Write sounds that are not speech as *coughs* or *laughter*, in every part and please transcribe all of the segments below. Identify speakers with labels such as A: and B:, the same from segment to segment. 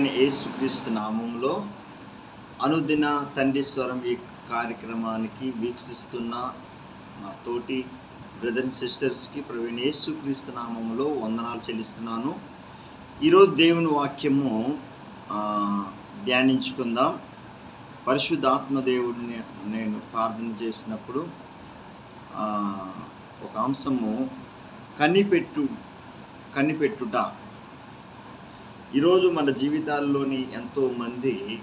A: యేసుక్రీస్తు నామంలో అనుదిన తండ్రి స్వరం ఈ కార్యక్రమానికి వీక్షిస్తున్న మా తోటి బ్రదర్ అండ్ సిస్టర్స్కి ప్రవీణ్ యేసుక్రీస్తు నామంలో వందనాలు చెల్లిస్తున్నాను. ఈరోజు దేవుని వాక్యము ధ్యానించుకుందాం. పరిశుద్ధాత్మ దేవుడిని నేను ప్రార్థన చేసినప్పుడు ఒక అంశము కనిపెట్టు కనిపెట్టుట. ఈరోజు మన జీవితాల్లోని ఎంతోమంది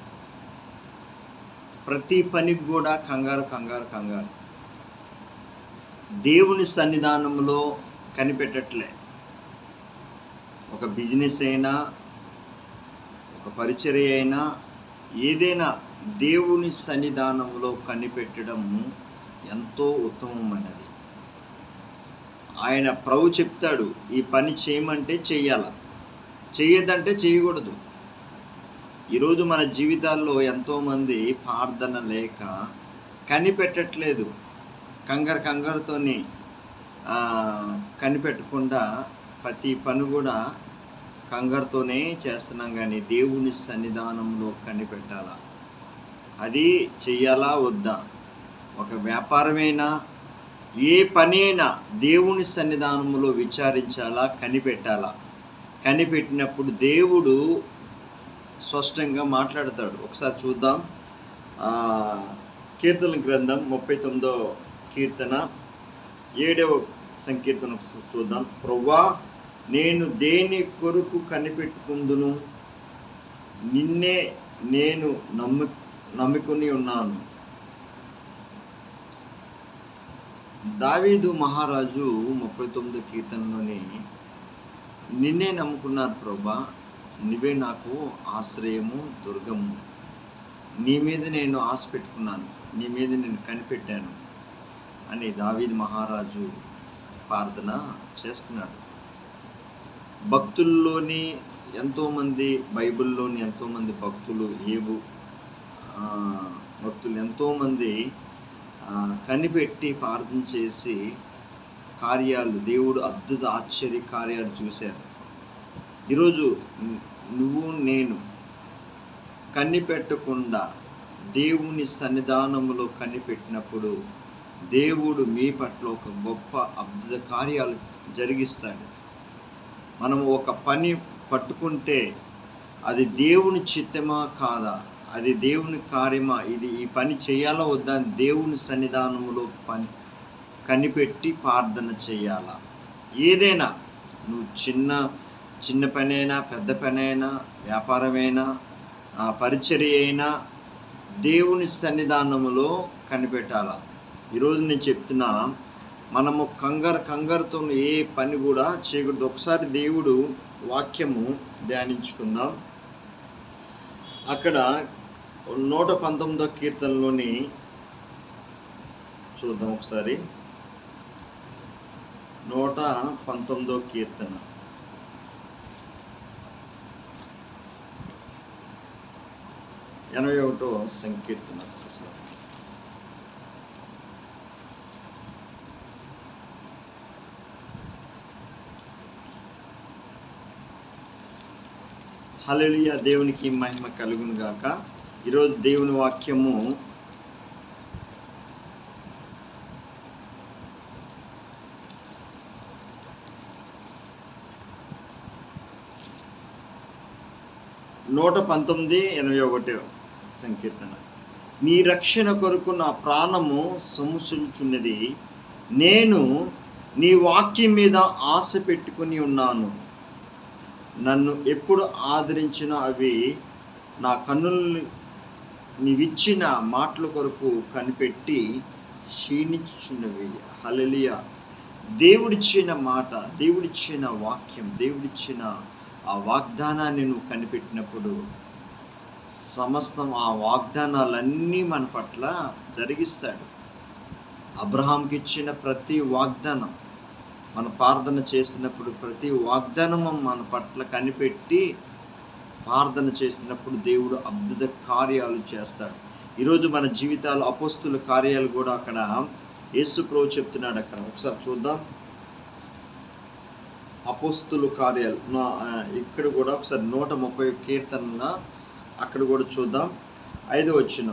A: ప్రతి పనికి కూడా కంగారు కంగారు కంగారు. దేవుని సన్నిధానంలో కనిపెట్టట్లే. ఒక బిజినెస్ అయినా ఒక పరిచర్య అయినా ఏదైనా దేవుని సన్నిధానంలో కనిపెట్టడం ఎంతో ఉత్తమమైనది. ఆయన ప్రభు చెప్తాడు ఈ పని చేయమంటే చెయ్యాల. చెయ్యదంటే చేయకూడదు. ఈరోజు మన జీవితాల్లో ఎంతోమంది ప్రార్థన లేక కనిపెట్టట్లేదు. కంగారు కంగారుతోని కనిపెట్టకుండా ప్రతి పని కూడా కంగారుతోనే చేస్తున్నాం కానీ దేవుని సన్నిధానంలో కనిపెట్టాలా. అది చెయ్యాలా వద్దా? ఒక వ్యాపారమైనా ఏ పనైనా దేవుని సన్నిధానంలో విచారించాలా కనిపెట్టాలా? కనిపెట్టినప్పుడు దేవుడు స్పష్టంగా మాట్లాడతాడు. ఒకసారి చూద్దాం. కీర్తన గ్రంథం ముప్పై తొమ్మిదో కీర్తన ఏడవ సంకీర్తన ఒకసారి చూద్దాం. ప్రవ్వా నేను దేని కొరకు కనిపెట్టుకుందును? నిన్నే నేను నమ్ము నమ్ముకుని ఉన్నాను. దావీదు మహారాజు ముప్పై తొమ్మిదో కీర్తనలోని నిన్నే నమ్ముకున్నారు ప్రభా నువ్వే నాకు ఆశ్రయము దుర్గము. నీ మీద నేను ఆశ పెట్టుకున్నాను నీ మీద నేను కనిపెట్టాను అని దావీద్ మహారాజు ప్రార్థన చేస్తున్నాడు. భక్తుల్లోని ఎంతోమంది బైబిల్లోని ఎంతోమంది భక్తులు ఏవు భక్తులు ఎంతోమంది కనిపెట్టి ప్రార్థన చేసి కార్యాలు దేవుడు అద్భుత ఆశ్చర్య కార్యాలు చూశారు. ఈరోజు నువ్వు నేను కనిపెట్టకుండా దేవుని సన్నిధానంలో కనిపెట్టినప్పుడు దేవుడు మీ పట్ల ఒక గొప్ప అద్భుత కార్యాలు జరిగిస్తాడు. మనం ఒక పని పట్టుకుంటే అది దేవుని చిత్తమా కాదా? అది దేవుని కార్యమా? ఇది ఈ పని చేయాలా వద్దా? అని దేవుని సన్నిధానంలో పని కనిపెట్టి ప్రార్థన చేయాలా? ఏదైనా నువ్వు చిన్న చిన్న పనైనా పెద్ద పనైనా అయినా వ్యాపారమైనా పరిచర్య అయినా దేవుని సన్నిధానములో కనిపెట్టాలా? ఈరోజు నేను చెప్తున్నా మనము కంగారు కంగారుతో ఏ పని కూడా చేయకూడదు. ఒకసారి దేవుడు వాక్యము ధ్యానించుకుందాం. అక్కడ నూట పంతొమ్మిదో కీర్తనలోని చూద్దాం ఒకసారి. నూట పంతొమ్మిదో కీర్తన. ఎనభై ఒకటో సంకీర్తన ఒకసారి. హలలియ దేవునికి మహిమ కలుగును గాక ఈరోజు దేవుని వాక్యము నూట పంతొమ్మిది ఎనభై ఒకటి సంకీర్తన. నీ రక్షణ కొరకు నా ప్రాణము సొముసులుచున్నది నేను నీ వాక్యం మీద ఆశ పెట్టుకుని ఉన్నాను. నన్ను ఎప్పుడు ఆదరించిన అవి నా కన్నుల్ని నీవిచ్చిన మాటల కొరకు కనిపెట్టి క్షీణించుచున్నవి. హలలియ దేవుడిచ్చిన మాట దేవుడిచ్చిన వాక్యం దేవుడిచ్చిన ఆ వాగ్దానాన్ని నువ్వు కనిపెట్టినప్పుడు సమస్తం ఆ వాగ్దానాలన్నీ మన పట్ల జరిగిస్తాడు. అబ్రహాంకి ఇచ్చిన ప్రతి వాగ్దానం మన ప్రార్థన చేసినప్పుడు ప్రతి వాగ్దానము మన పట్ల కనిపెట్టి ప్రార్థన చేసినప్పుడు దేవుడు అద్భుత కార్యాలు చేస్తాడు. ఈరోజు మన జీవితాలు అపోస్తుల కార్యాలు కూడా అక్కడ యేసు ప్రభు చెప్తున్నాడు అక్కడ. ఒకసారి చూద్దాం. అపోస్తులు కార్యాలు. నా ఇక్కడ కూడా ఒకసారి నూట ముప్పై కీర్తన అక్కడ కూడా చూద్దాం. ఐదు వచ్చిన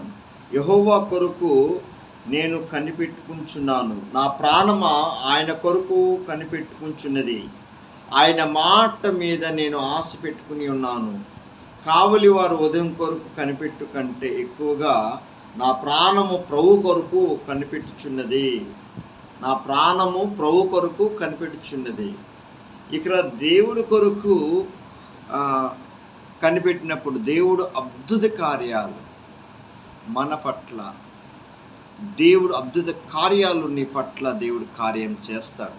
A: యహోవా కొరకు నేను కనిపెట్టుకుంటున్నాను. నా ప్రాణమ ఆయన కొరకు కనిపెట్టుకుంటున్నది. ఆయన మాట మీద నేను ఆశ పెట్టుకుని ఉన్నాను. కావలి వారు ఉదయం కొరకు కనిపెట్టు కంటే ఎక్కువగా నా ప్రాణము ప్రభు కొరకు కనిపెట్టుచున్నది. నా ప్రాణము ప్రభు కొరకు కనిపెట్టుచున్నది. ఇక్కడ దేవుడు కొరకు కనిపెట్టినప్పుడు దేవుడు అద్భుత కార్యాలు మన పట్ల దేవుడు అద్భుత కార్యాలు నీ పట్ల దేవుడు కార్యం చేస్తాడు.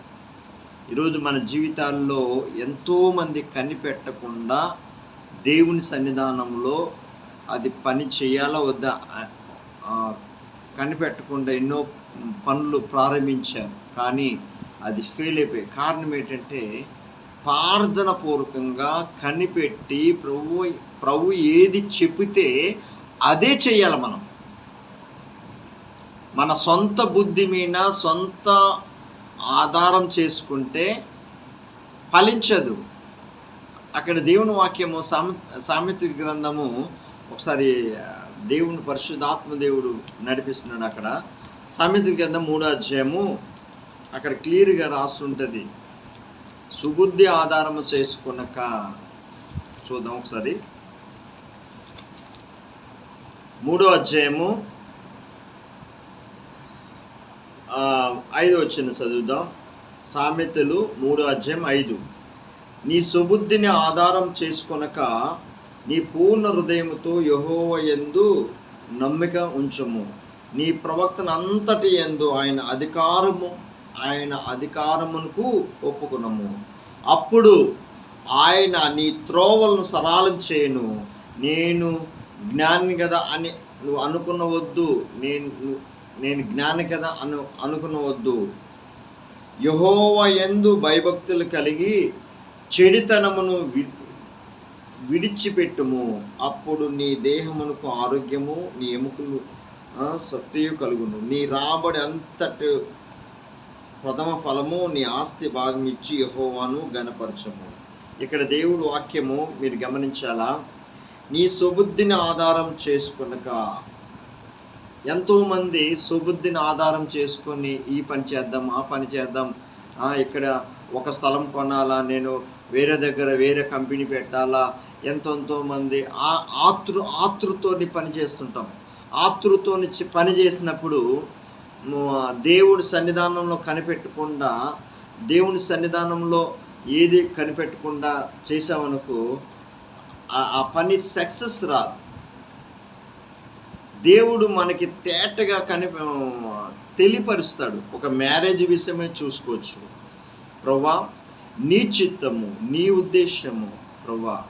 A: ఈరోజు మన జీవితాల్లో ఎంతోమంది కనిపెట్టకుండా దేవుని సన్నిధానంలో అది పని చేయాలా వద్దా? కనిపెట్టకుండా ఎన్నో పనులు ప్రారంభించారు. కానీ అది ఫెయిల్ అయిపోయాయి కారణం ఏంటంటే ప్రార్థన పూర్వకంగా కనిపెట్టి ప్రభు ప్రభు ఏది చెబితే అదే చేయాలి మనం. మన సొంత బుద్ధి మీద సొంత ఆధారం చేసుకుంటే ఫలించదు. అక్కడ దేవుని వాక్యము సామె సామెత గ్రంథము ఒకసారి దేవుని పరిశుద్ధాత్మ దేవుడు నడిపిస్తున్నాడు అక్కడ. సామెత గ్రంథం మూడో అధ్యాయము అక్కడ క్లియర్గా రాసి ఉంటుంది సుబుద్ధి ఆధారము చేసుకున్నాక చూద్దాం ఒకసారి. మూడో అధ్యాయము ఐదు వచ్చిన చదువుదాం. సామెతలు మూడో అధ్యాయం ఐదు. నీ సుబుద్ధిని ఆధారం చేసుకొనక నీ పూర్ణ హృదయముతో యహోవ ఎందు నమ్మిక ఉంచము. నీ ప్రవక్తన అంతటి ఆయన అధికారము ఆయన అధికారమునకు ఒప్పుకునము. అప్పుడు ఆయన నీ త్రోవలను సరళం చేయను. నేను జ్ఞాని కదా అని నువ్వు అనుకునవద్దు. నేను నేను జ్ఞాని కదా అను అనుకునవద్దు. యహోవ ఎందు భయభక్తులు కలిగి చెడితనమును వి విడిచిపెట్టుము. అప్పుడు నీ దేహమునకు ఆరోగ్యము నీ ఎముకలు శక్తియు కలుగును. నీ రాబడి అంతటి ప్రథమ ఫలము నీ ఆస్తి భాగం ఇచ్చి యహోవాను గనపరచము ఇక్కడ దేవుడు వాక్యము మీరు గమనించాలా? నీ సుబుద్ధిని ఆధారం చేసుకునక. ఎంతోమంది సుబుద్ధిని ఆధారం చేసుకొని ఈ పని చేద్దాం ఆ పని చేద్దాం. ఇక్కడ ఒక స్థలం కొనాలా నేను వేరే దగ్గర వేరే కంపెనీ పెట్టాలా. ఎంతెంతో మంది ఆ ఆతృ ఆతృతోని పని చేస్తుంటాం. ఆతృతోని పని చేసినప్పుడు దేవుడి సన్నిధానంలో కనిపెట్టకుండా దేవుని సన్నిధానంలో ఏది కనిపెట్టకుండా చేసామనుకో ఆ- ఆ పని సక్సెస్ రాదు. దేవుడు మనకి తేటగా కని తెలియపరుస్తాడు. ఒక మ్యారేజ్ విషయమే చూసుకోవచ్చు. ప్రభా నీ చిత్తము నీ ఉద్దేశము ప్రభా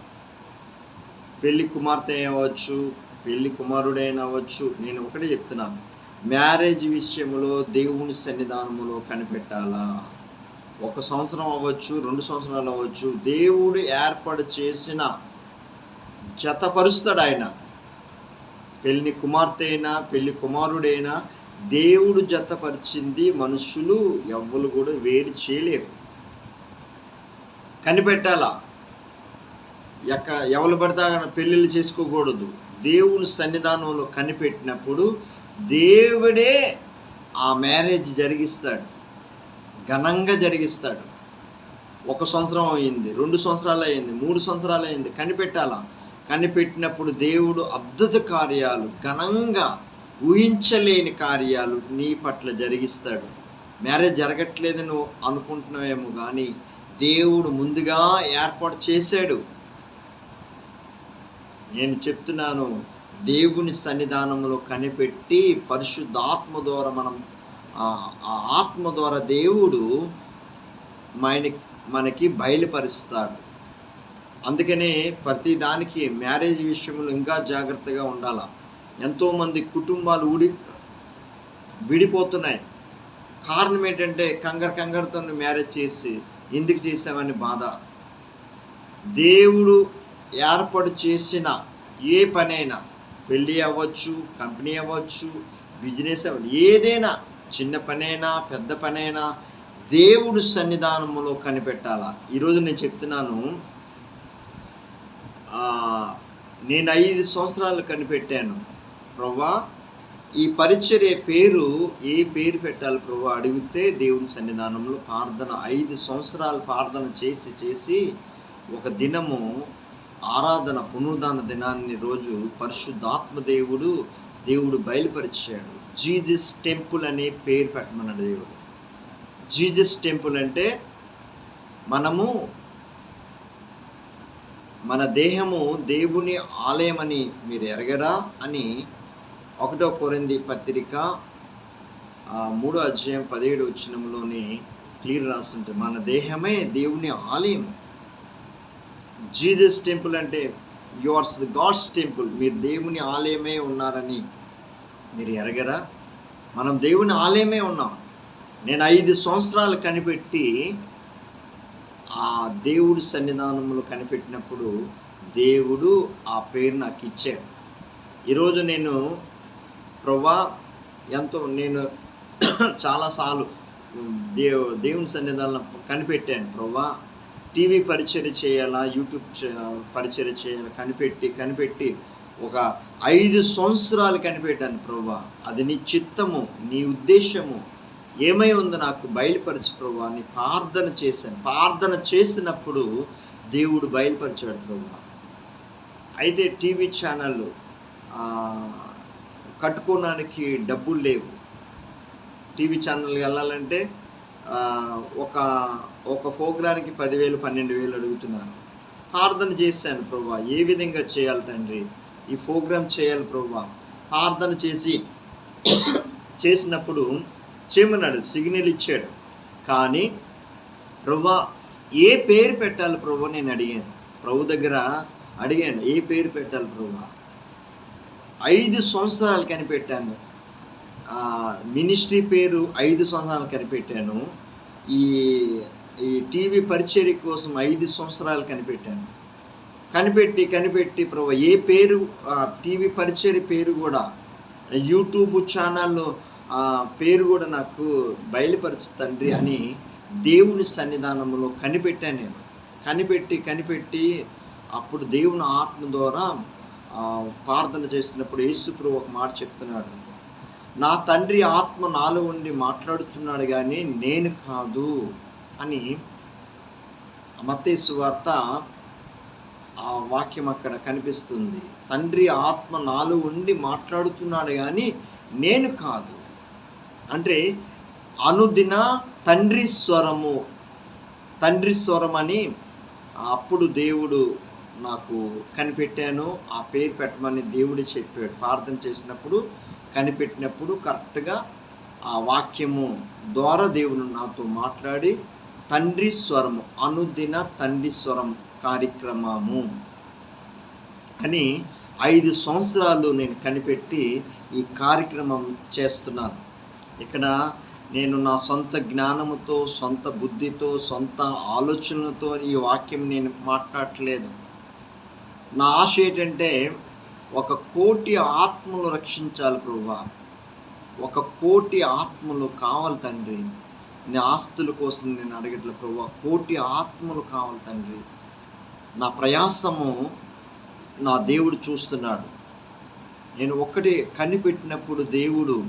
A: పెళ్ళి కుమార్తె అవ్వచ్చు పెళ్ళి కుమారుడైనా అవ్వచ్చు. నేను ఒకటే చెప్తున్నాను. మ్యారేజ్ విషయంలో దేవుని సన్నిధానములో కనిపెట్టాలా? ఒక సంవత్సరం అవ్వచ్చు రెండు సంవత్సరాలు అవ్వచ్చు దేవుడు ఏర్పాటు చేసిన జతపరుస్తాడు ఆయన. పెళ్ళి కుమార్తె అయినా పెళ్ళి కుమారుడైనా దేవుడు జతపరిచింది మనుషులు ఎవ్వరు కూడా వేరు చేయలేరు. కనిపెట్టాలా? ఎక్కడ ఎవరు పడితే అక్కడ పెళ్ళిళ్ళు చేసుకోకూడదు. దేవుని సన్నిధానంలో కనిపెట్టినప్పుడు దేవుడే ఆ మ్యారేజ్ జరిగిస్తాడు. ఘనంగా జరిగిస్తాడు. ఒక సంవత్సరం అయింది రెండు సంవత్సరాలు అయింది మూడు సంవత్సరాలు అయింది కనిపెట్టాలా? కనిపెట్టినప్పుడు దేవుడు అద్భుత కార్యాలు ఘనంగా ఊహించలేని కార్యాలు నీ పట్ల జరిగిస్తాడు. మ్యారేజ్ జరగట్లేదని నువ్వు అనుకుంటున్నావేమో కానీ దేవుడు ముందుగా ఏర్పాటు చేశాడు. నేను చెప్తున్నాను దేవుని సన్నిధానంలో కనిపెట్టి పరిశుద్ధాత్మ ద్వారా మనం ఆ ఆత్మ ద్వారా దేవుడు మన మనకి బయలుపరుస్తాడు. అందుకనే ప్రతి దానికి మ్యారేజ్ విషయంలో ఇంకా జాగ్రత్తగా ఉండాల. ఎంతోమంది కుటుంబాలు ఊడి విడిపోతున్నాయి. కారణం ఏంటంటే కంగారు కంగారుతో మ్యారేజ్ చేసి ఎందుకు చేసామని బాధ. దేవుడు ఏర్పాటు చేసిన ఏ పనైనా పెళ్ళి అవ్వచ్చు కంపెనీ అవ్వచ్చు బిజినెస్ అవ్వచ్చు ఏదైనా చిన్న పనైనా పెద్ద పనైనా దేవుడు సన్నిధానములో కనిపెట్టాలా? ఈరోజు నేను చెప్తున్నాను నేను ఐదు సంవత్సరాలు కనిపెట్టాను. ప్రభా ఈ పరిచర్య పేరు ఏ పేరు పెట్టాలి ప్రభా అడిగితే దేవుని సన్నిధానంలో ప్రార్థన ఐదు సంవత్సరాలు ప్రార్థన చేసి చేసి ఒక దినము ఆరాధన పునరుదాన దినాన్ని రోజు పరిశుద్ధాత్మ దేవుడు దేవుడు బయలుపరిచాడు. జీజస్ టెంపుల్ అనే పేరు పెట్టమన్నాడు దేవుడు. జీజస్ టెంపుల్ అంటే మనము మన దేహము దేవుని ఆలయమని మీరు ఎరగరా అని ఒకటో కొరింది పత్రిక మూడో అధ్యాయం పదిహేడు వచ్చినంలోని క్లియర్ రాస్తుంటే మన దేహమే దేవుని ఆలయం జీజస్ టెంపుల్ అంటే యువర్స్ గాడ్స్ టెంపుల్. మీరు దేవుని ఆలయమే ఉన్నారని మీరు ఎరగరా? మనం దేవుని ఆలయమే ఉన్నాం. నేను ఐదు సంవత్సరాలు కనిపెట్టి ఆ దేవుడి సన్నిధానంలో కనిపెట్టినప్పుడు దేవుడు ఆ పేరు నాకు ఇచ్చాడు. ఈరోజు నేను ప్రభా ఎంతో నేను *coughs* చాలాసార్లు దేవు దేవుని సన్నిధానం కనిపెట్టాను ప్రభా టీవీ పరిచయం చేయాలా యూట్యూబ్ పరిచయం చేయాలా కనిపెట్టి కనిపెట్టి ఒక ఐదు సంవత్సరాలు కనిపెట్టాను ప్రభా. అది నీ చిత్తము నీ ఉద్దేశము ఏమై ఉందో నాకు బయలుపరచు ప్రభా. అని ప్రార్థన చేశాను. ప్రార్థన చేసినప్పుడు దేవుడు బయలుపరిచాడు ప్రభా. అయితే టీవీ ఛానళ్ళు కట్టుకోవడానికి డబ్బులు లేవు. టీవీ ఛానల్ వెళ్ళాలంటే ఒక ఒక ప్రోగ్రానికి పదివేలు పన్నెండు వేలు అడుగుతున్నారు. ప్రార్థన చేశాను ప్రభా ఏ విధంగా చేయాలి తండ్రి? ఈ ప్రోగ్రామ్ చేయాలి ప్రభా. ప్రార్థన చేసి చేసినప్పుడు చేయమన్నాడు సిగ్నల్ ఇచ్చాడు. కానీ ప్రభా ఏ పేరు పెట్టాలి ప్రభు నేను అడిగాను. ప్రభు దగ్గర అడిగాను ఏ పేరు పెట్టాలి ప్రభా? ఐదు సంవత్సరాలు కనిపెట్టాను. మినిస్ట్రీ పేరు ఐదు సంవత్సరాలు కనిపెట్టాను. ఈ ఈ టీవీ పరిచర్య కోసం ఐదు సంవత్సరాలు కనిపెట్టాను. కనిపెట్టి కనిపెట్టి ప్రభు ఏ పేరు టీవీ పరిచర్య పేరు కూడా యూట్యూబ్ ఛానల్లో పేరు కూడా నాకు బయలుపరచు తండ్రి అని దేవుని సన్నిధానంలో కనిపెట్టాను నేను. కనిపెట్టి కనిపెట్టి అప్పుడు దేవుని ఆత్మ ద్వారా ప్రార్థన చేసినప్పుడు యేసుప్రభు ఒక మాట చెప్తున్నాడు. నా తండ్రి ఆత్మ నాలో ఉండి మాట్లాడుతున్నాడు కానీ నేను కాదు. అని మతేసు వార్త ఆ వాక్యం అక్కడ కనిపిస్తుంది. తండ్రి ఆత్మ నాలో ఉండి మాట్లాడుతున్నాడు కానీ నేను కాదు. అంటే అనుదిన తండ్రి స్వరము తండ్రి స్వరం అని అప్పుడు దేవుడు నాకు కనిపెట్టాను. ఆ పేరు పెట్టమని దేవుడు చెప్పాడు. ప్రార్థన చేసినప్పుడు కనిపెట్టినప్పుడు కరెక్ట్గా ఆ వాక్యము ద్వారా దేవుడు నాతో మాట్లాడి తండ్రి స్వరము అనుదిన తండ్రి స్వరం కార్యక్రమము. అని ఐదు సంవత్సరాలు నేను కనిపెట్టి ఈ కార్యక్రమం చేస్తున్నాను. ఇక్కడ నేను నా సొంత జ్ఞానముతో సొంత బుద్ధితో సొంత ఆలోచనలతో ఈ వాక్యం నేను మాట్లాడట్లేదు నా ఆశ ఏంటంటే ఒక కోటి ఆత్మలు రక్షించాలి ప్రభు ఒక కోటి ఆత్మలు కావాలి తండ్రి. నీ ఆస్తుల కోసం నేను అడగట్ల ప్రభు కోటి ఆత్మలు కావాలి తండ్రి. నా ప్రయాసము నా దేవుడు చూస్తున్నాడు. నేను ఒక్కటే కనిపెట్టినప్పుడు దేవుడు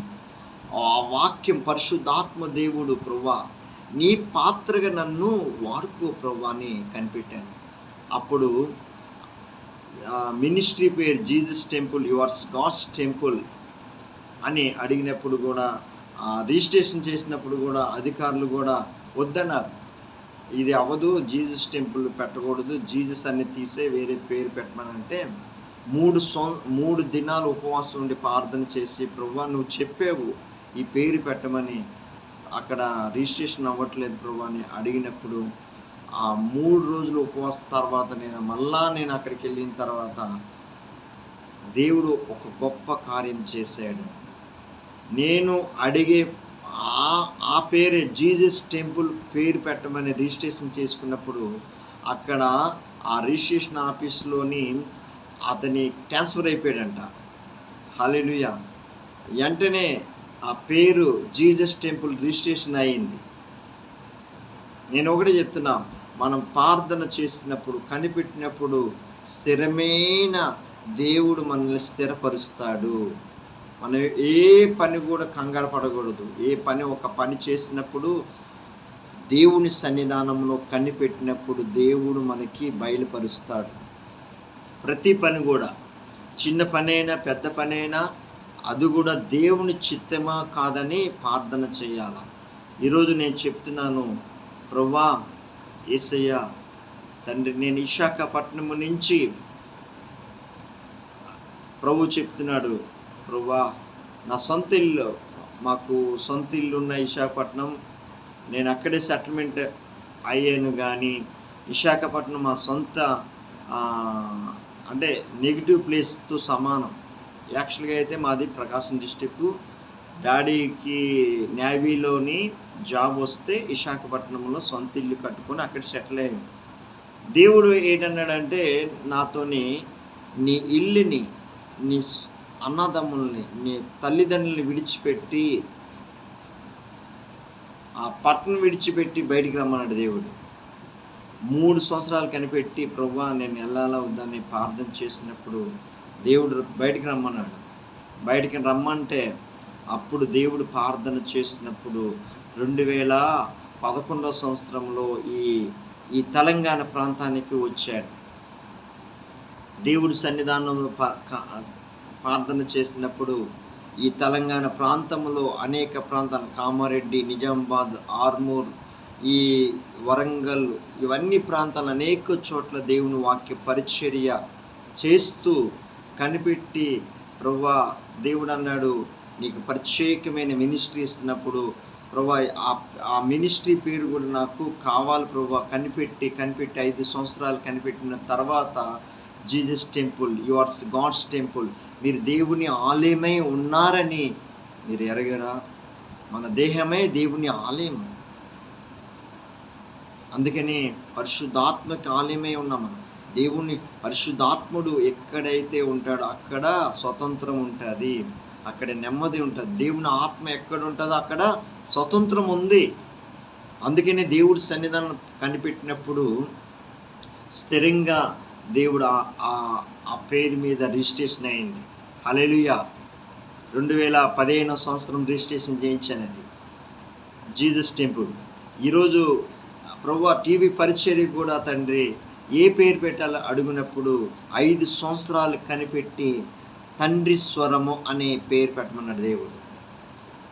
A: ఆ వాక్యం పరిశుద్ధాత్మ దేవుడు ప్రభా నీ పాత్రగా నన్ను వాడుకో ప్రవ్వా అని కనిపెట్టాను. అప్పుడు మినిస్ట్రీ పేరు Jesus temple yours god's temple అని అడిగినప్పుడు కూడా రిజిస్ట్రేషన్ చేసినప్పుడు కూడా అధికారులు కూడా వద్దన్నారు. ఇది అవ్వదు జీసస్ టెంపుల్ పెట్టకూడదు జీసస్ అన్ని తీసే వేరే పేరు పెట్టమనంటే మూడు సం మూడు దినాలు ఉపవాసం ఉండి ప్రార్థన చేసి ప్రభా నువ్వు చెప్పావు ఈ పేరు పెట్టమని అక్కడ రిజిస్ట్రేషన్ అవ్వట్లేదు ప్రభా అని అడిగినప్పుడు ఆ మూడు రోజులు ఉపవాసం తర్వాత నేను మళ్ళా నేను అక్కడికి వెళ్ళిన తర్వాత దేవుడు ఒక గొప్ప కార్యం చేశాడు. నేను అడిగే ఆ ఆ పేరే జీజస్ టెంపుల్ పేరు పెట్టమని రిజిస్ట్రేషన్ చేసుకున్నప్పుడు అక్కడ ఆ రిజిస్ట్రేషన్ ఆఫీస్లోని అతని ట్రాన్స్ఫర్ అయిపోయాడంట. హలెలుయ వెంటనే ఆ పేరు జీజస్ టెంపుల్ రిజిస్ట్రేషన్ అయింది. నేను ఒకటే చెప్తున్నా మనం ప్రార్థన చేసినప్పుడు కనిపెట్టినప్పుడు స్థిరమైన దేవుడు మనల్ని స్థిరపరుస్తాడు. మనం ఏ పని కూడా కంగారు పడకూడదు. ఏ పని ఒక పని చేసినప్పుడు దేవుని సన్నిధానంలో కనిపెట్టినప్పుడు దేవుడు మనకి బయలుపరుస్తాడు. ప్రతి పని కూడా చిన్న పనైనా పెద్ద పనైనా అది కూడా దేవుని చిత్తమా కాదని ప్రార్థన చేయాల. ఈరోజు నేను చెప్తున్నాను ప్రవ్వా ఏసయ్య తండ్రి నేను విశాఖపట్నం నుంచి ప్రభు చెప్తున్నాడు ప్రవ్వా నా సొంత ఇల్లు మాకు సొంత ఇల్లు ఉన్న విశాఖపట్నం నేను అక్కడే సెటిల్మెంట్ అయ్యాను కానీ విశాఖపట్నం మా సొంత అంటే నెగిటివ్ ప్లేస్తో సమానం. యాక్చువల్గా అయితే మాది ప్రకాశం డిస్టిక్ డాడీకి నేవీలోని జాబ్ వస్తే విశాఖపట్నంలో సొంత ఇల్లు కట్టుకొని అక్కడ సెటిల్ అయ్యాను. దేవుడు ఏంటన్నాడంటే నాతోని నీ ఇల్లుని నీ అన్నదమ్ముల్ని నీ తల్లిదండ్రుల్ని విడిచిపెట్టి ఆ పట్టణం విడిచిపెట్టి బయటికి రమ్మన్నాడు దేవుడు. మూడు సంవత్సరాలు కనిపెట్టి ప్రభా నేను వెళ్ళాలా వద్దని ప్రార్థన చేసినప్పుడు దేవుడు బయటికి రమ్మన్నాడు. బయటికి రమ్మంటే అప్పుడు దేవుడు ప్రార్థన చేసినప్పుడు రెండు వేల పదకొండో సంవత్సరంలో ఈ ఈ తెలంగాణ ప్రాంతానికి వచ్చాడు. దేవుడి సన్నిధానంలో ప- ప్రార్థన చేసినప్పుడు ఈ తెలంగాణ ప్రాంతంలో అనేక ప్రాంతాలు కామారెడ్డి నిజామాబాద్ ఆర్మూర్ ఈ వరంగల్ ఇవన్నీ ప్రాంతాలు అనేక చోట్ల దేవుని వాక్య పరిచర్య చేస్తూ కనిపెట్టి ప్రభా దేవుడు అన్నాడు నీకు ప్రత్యేకమైన మినిస్ట్రీ ఇస్తున్నప్పుడు ప్రభా ఆ ఆ మినిస్ట్రీ పేరు కూడా నాకు కావాలి ప్రభా కనిపెట్టి కనిపెట్టి ఐదు సంవత్సరాలు కనిపెట్టిన తర్వాత Jesus temple yours god's temple మీరు దేవుని ఆలయమై ఉన్నారని మీరు ఎరగరా? మన దేహమే దేవుని ఆలయం. అందుకని పరిశుద్ధాత్మక ఆలయమై ఉన్నాం మనం. దేవుని పరిశుద్ధాత్ముడు ఎక్కడైతే ఉంటాడో అక్కడ స్వతంత్రం ఉంటుంది. అక్కడ నెమ్మది ఉంటుంది. దేవుని ఆత్మ ఎక్కడ ఉంటుందో అక్కడ స్వతంత్రం ఉంది. అందుకనే దేవుడి సన్నిధానం కనిపెట్టినప్పుడు స్థిరంగా దేవుడు ఆ- ఆ- ఆ పేరు మీద రిజిస్ట్రేషన్ అయింది. హల్లెలూయా. రెండు వేల పదిహేనవ సంవత్సరం రిజిస్ట్రేషన్ చేయించాను అది జీసస్ టెంపుల్. ఈరోజు ప్రభు టీవీ పరిచర్య కూడా తండ్రి ఏ పేరు పెట్టాలో అడిగినప్పుడు ఐదు సంవత్సరాలు కనిపెట్టి తండ్రి స్వరము అనే పేరు పెట్టమన్నాడు దేవుడు.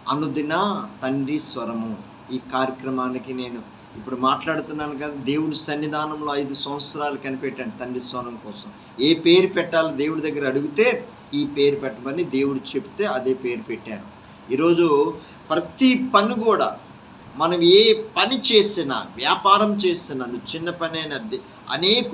A: అనుదిన తండ్రి స్వరము. ఈ కార్యక్రమానికి నేను ఇప్పుడు మాట్లాడుతున్నాను కదా దేవుడి సన్నిధానంలో ఐదు సంవత్సరాలు కనిపెట్టాను తండ్రి స్వరం కోసం. ఏ పేరు పెట్టాలో దేవుడి దగ్గర అడిగితే ఈ పేరు పెట్టమని దేవుడు చెప్తే అదే పేరు పెట్టాను ఈరోజు ప్రతి పని కూడా మనం ఏ పని చేసినా వ్యాపారం చేసినా నువ్వు చిన్న పనైనా అనేక